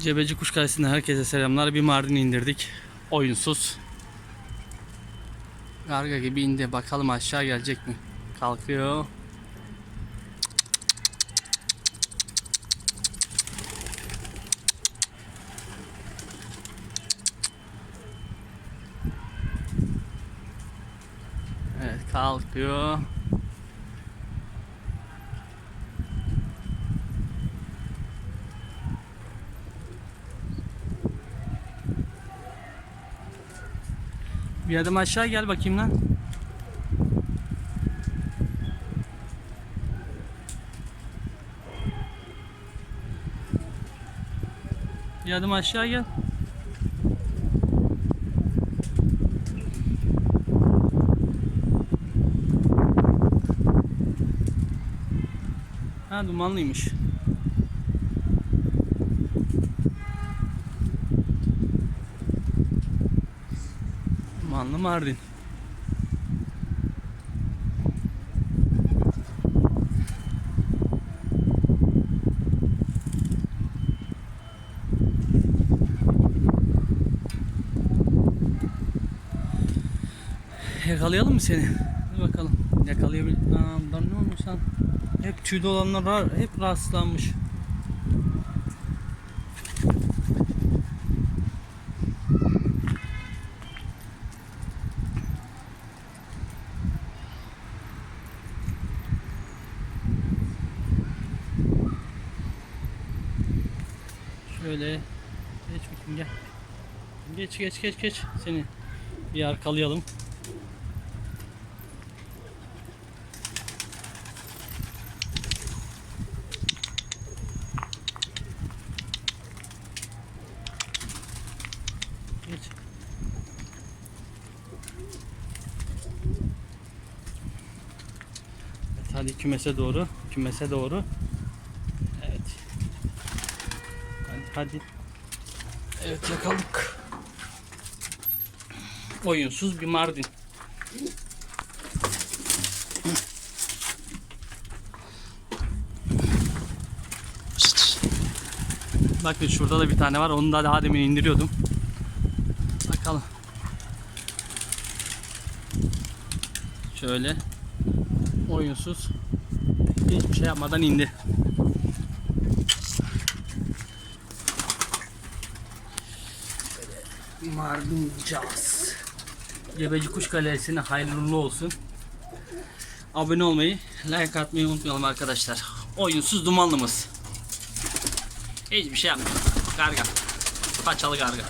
Cebeci Kuş Kalesi'nden herkese selamlar. Bir Mardin indirdik. Oyunsuz. Garga gibi indi. Bakalım aşağı gelecek mi? Kalkıyor. Evet kalkıyor. Bir adım aşağı gel bakayım lan. Bir adım aşağı gel. Ha dumanlıymış. Dumanlı Mardin. Yakalayalım mı seni? Hadi bakalım. Yakalayabil... Aa, ne olmuş lan? Hep tüylü olanlar hep rastlanmış. Şöyle geç bakayım gel. Geç geç geç geç seni bir arkalayalım. Geç. Evet, hadi kümese doğru. Kümese doğru. Evet. Hadi. Evet yakaladık. Oyunsuz bir Mardin. Bakın şurada da bir tane var. Onu da daha demin indiriyordum. Bakalım. Şöyle oyunsuz hiçbir şey yapmadan indi. Mardin Caz. Cebeci Kuş Kalesi'ne hayırlı olsun. Abone olmayı, like atmayı unutmayalım arkadaşlar. Oyunsuz dumanlımız. Hiçbir şey yapmıyor. Garga. Paçalı garga.